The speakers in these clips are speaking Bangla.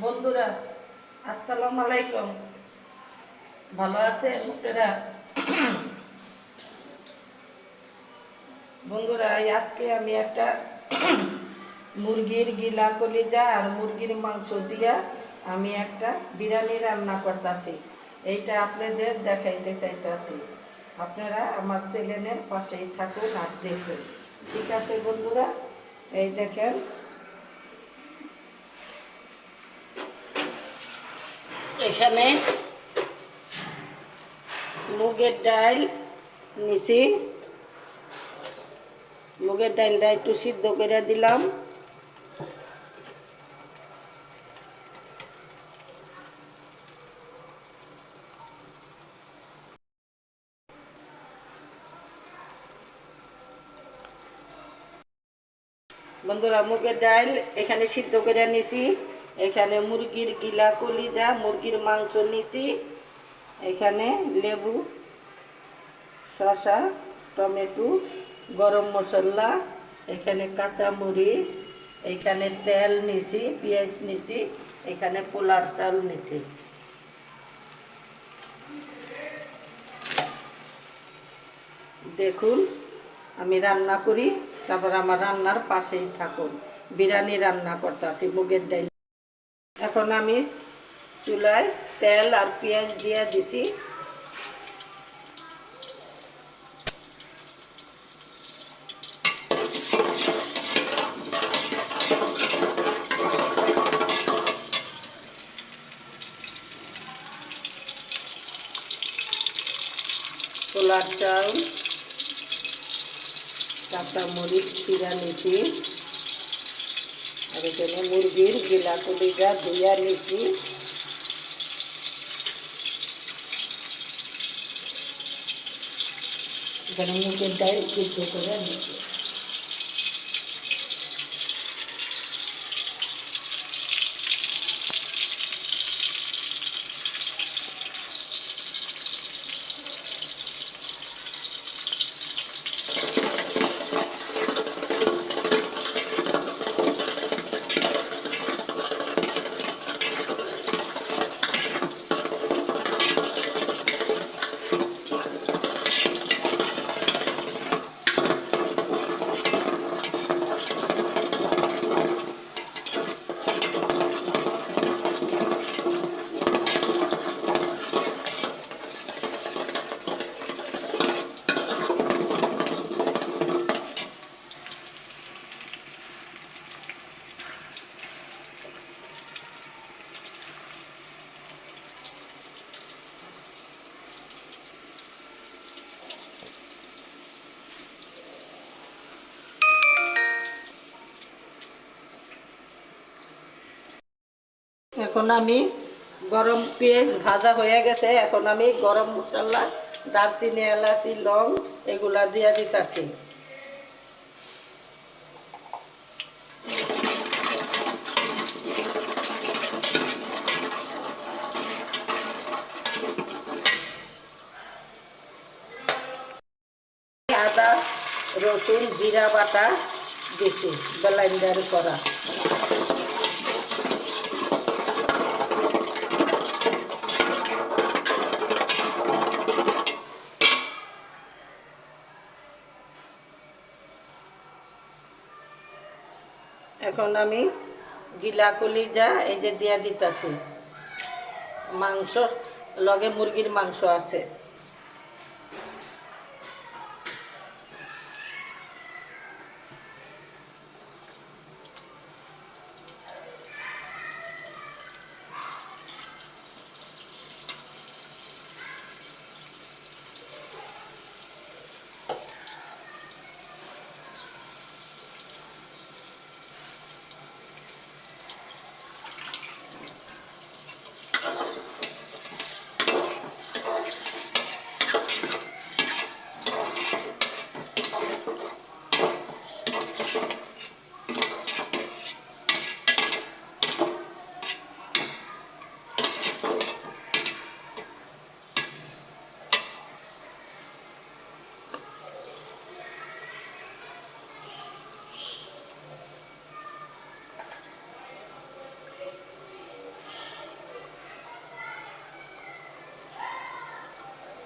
বন্ধুরা, আসসালাম আলাইকুম। ভালো আছে লোকেরা বন্ধুরা আজকে আমি একটা মুরগির গিলা কলিজা আর মুরগির মাংস দিয়া আমি একটা বিরিয়ানি রান্না করতেছি। এইটা আপনাদের দেখাইতে চাইতেছি। আপনারা আমার চ্যানেলের পাশেই থাকুন আর দেখুন। ঠিক আছে বন্ধুরা? এই দেখেন এখানে মুগের ডাল নিছি। মুগের ডালটা একটু সিদ্ধ করে দিলাম। বন্ধুরা, মুগের ডাল এখানে সিদ্ধ করে নিছি। এখানে মুরগির গিলা কলিজা মুরগির মাংস নিছি এখানে লেবু, শসা, টমেটো, গরম মশলা, এখানে কাঁচা মরিচ এখানে তেল নিছি পেঁয়াজ নিছি এখানে পোলার চাল নিছি দেখুন, আমি রান্না করি, তারপর আমার রান্নার পাশেই থাকুন। বিরিয়ানি রান্না করতেছি, মুগের ডাল। এখন আমি চুলায় তেল আর পেঁয়াজ দিয়ে দিছি। ছোলার চাল কাঁচা মরিচ চিরা নিছি। আর এখানে মুরগির গিলা কলিজা ধুইয়া নিছি এখানে মুগের এখন আমি গরম পেঁয়াজ ভাজা হয়ে গেছে। এখন আমি গরম মশলা, দারচিনি, এলাচি, লং এগুলা দিয়ে দিতেছি। আদা, রসুন, জিরা বাটা দিছি, ব্লেন্ডার করা। এখন আমি গিলা কলিজা এই যে দিয়া দিতেছি। মাংস লগে মুরগির মাংস আছে।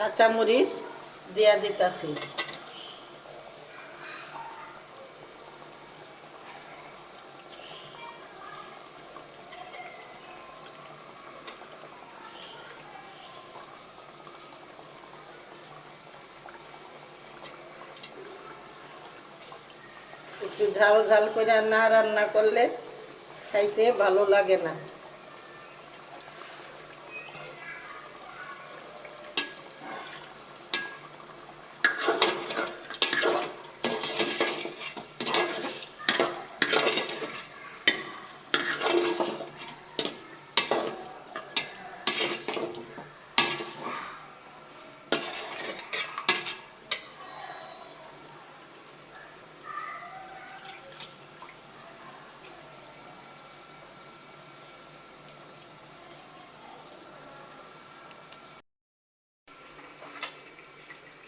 কাঁচামরিচ দিয়া দিতাছি। একটু ঝাল ঝাল করে না রান্না করলে খাইতে ভালো লাগে না।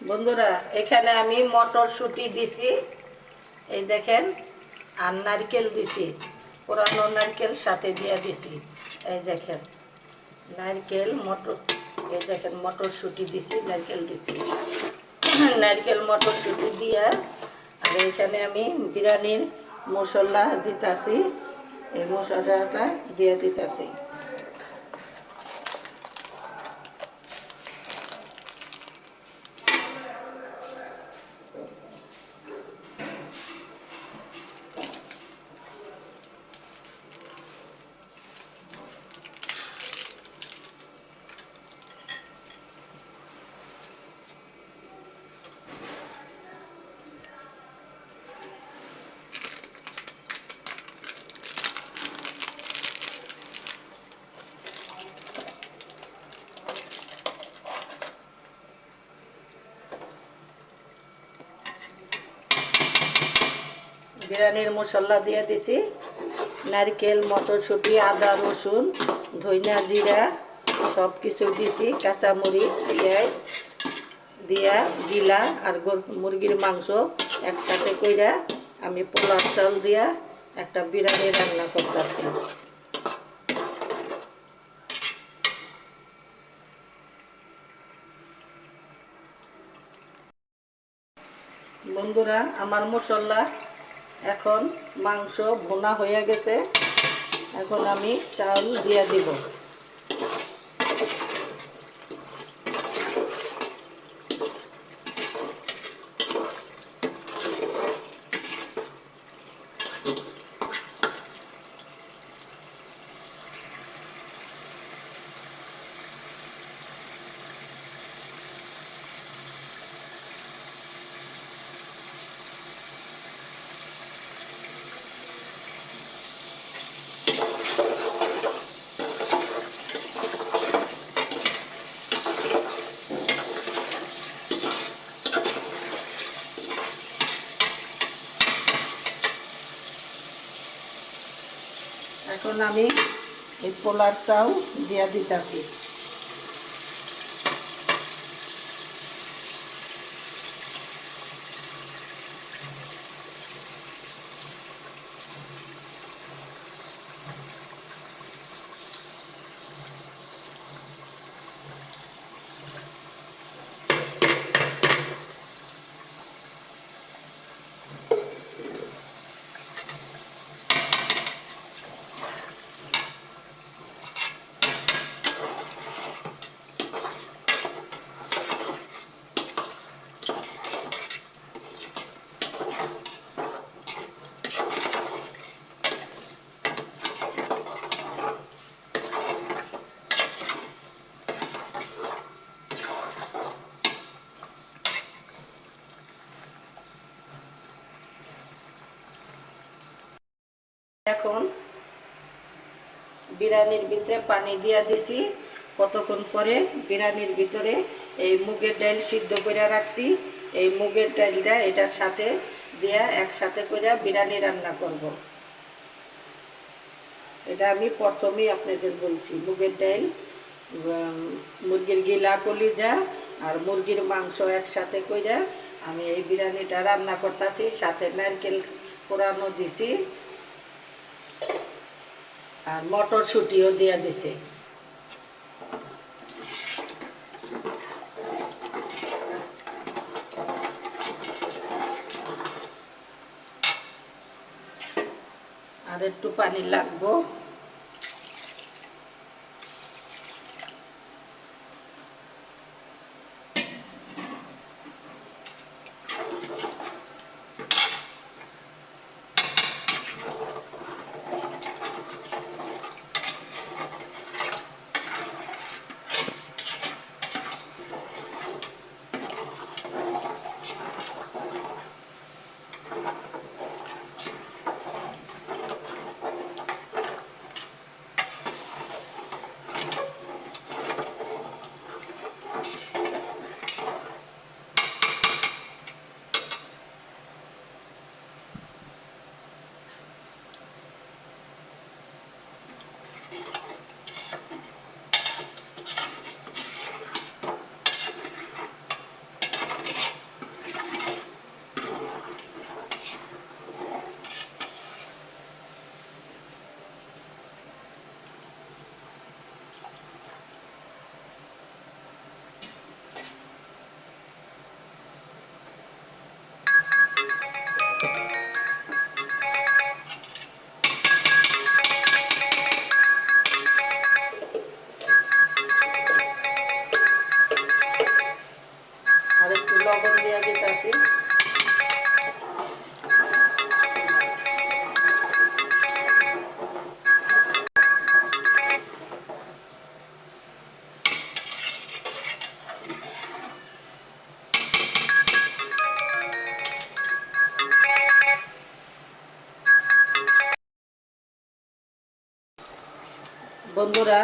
বন্ধুরা, এখানে আমি মটরশুঁটি দিছি। এই দেখেন, আর নারকেল দিছি। পুরানো নারকেল সাথে দিয়ে দিছি। এই দেখেন, নারকেল, মটর, এই দেখেন, মটরশুঁটি দিছি, নারকেল দিছি। নারকেল, মটরশুঁটি দিয়া, আর এখানে আমি বিরিয়ানির মশলা দিতাছি। এই মশলাটা দিয়ে দিতাছি। বিরিয়ানির মশলা দিয়ে দিছি। নারকেল, মটরশুঁটি, আদা, রসুন ধইনা জিরা সব কিছু দিছি। কাঁচামরিচ, পেঁয়াজ দিয়া গিলা আর গর- মুরগির মাংস একসাথে কইরা আমি পোলার চাল দিয়া একটা বিরিয়ানি রান্না করতেছি। বন্ধুরা, আমার মশলা এখন মাংস ভোনা হয়ে গেছে। এখন আমি চাউল দিয়ে দিব। এখন আমি এই পোলার চাল দিয়ে দিতেছি। এখন বিরিয়ানির ভিতরে পানি দিয়া দিছি। কতক্ষণ পরে বিরিয়ানির ভিতরে এই মুগের ডাল সিদ্ধ করে রাখছি। এই মুগের ডালটা এটার সাথে দিয়া একসাথে করে বিরিয়ানি রান্না করব। এটা আমি প্রথমেই আপনাদের বলছি, মুগের ডাল মুরগির গিলা কলিজা আর মুরগির মাংস একসাথে কইরা আমি এই বিরিয়ানিটা রান্না করতেছি। সাথে নারকেল কোরানো দিছি। আর মটরশুঁটিও দিয়ে দিছে। আর একটু পানি লাগবো। বন্ধুরা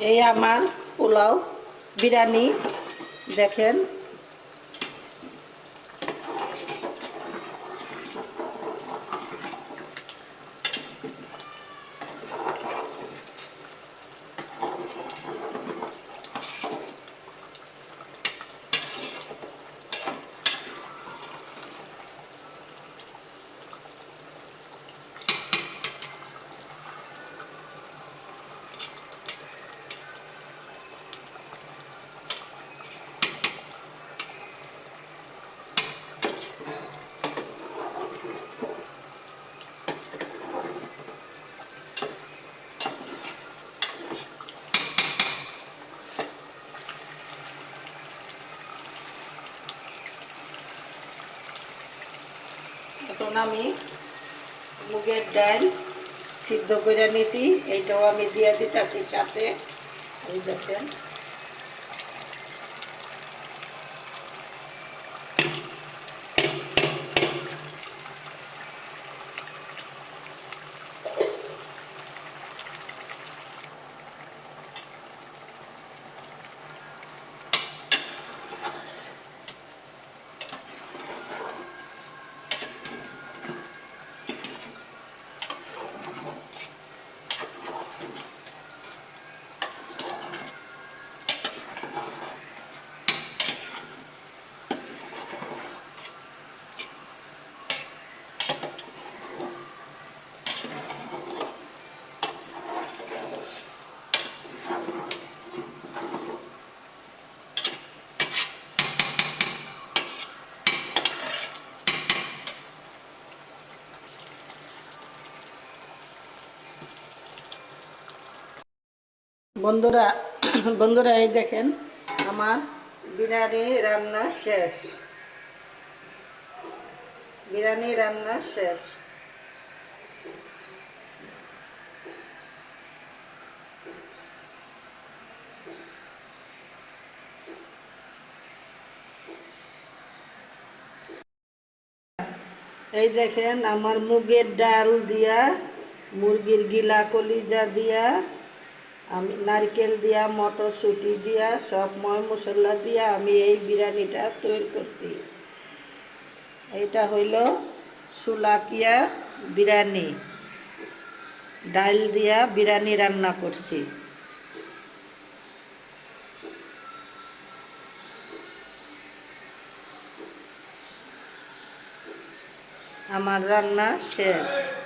এই আমার পোলাও বিরিয়ানি দেখেন এখন আমি মুগের ডাল সিদ্ধ করে নিছি। এইটাও আমি দিয়ে দিতেছি সাথে। এই দেখেন। বন্ধুরা বন্ধুরা, এই দেখেন আমার বিরিয়ানি রান্না শেষ। বিরিয়ানি রান্না শেষ। এই দেখেন আমার মুগের ডাল দিয়া, মুরগির গিলা কলিজা দিয়া আমি নারকেল দিয়া, মটরশুঁটি দিয়া, সব ময় মশলা দিয়া আমি এই বিরিয়ানিটা তৈরি করছি। এটা হইল সুলাকিয়া বিরিয়ানি। ডাল দিয়া বিরিয়ানি রান্না করছি। আমার রান্না শেষ।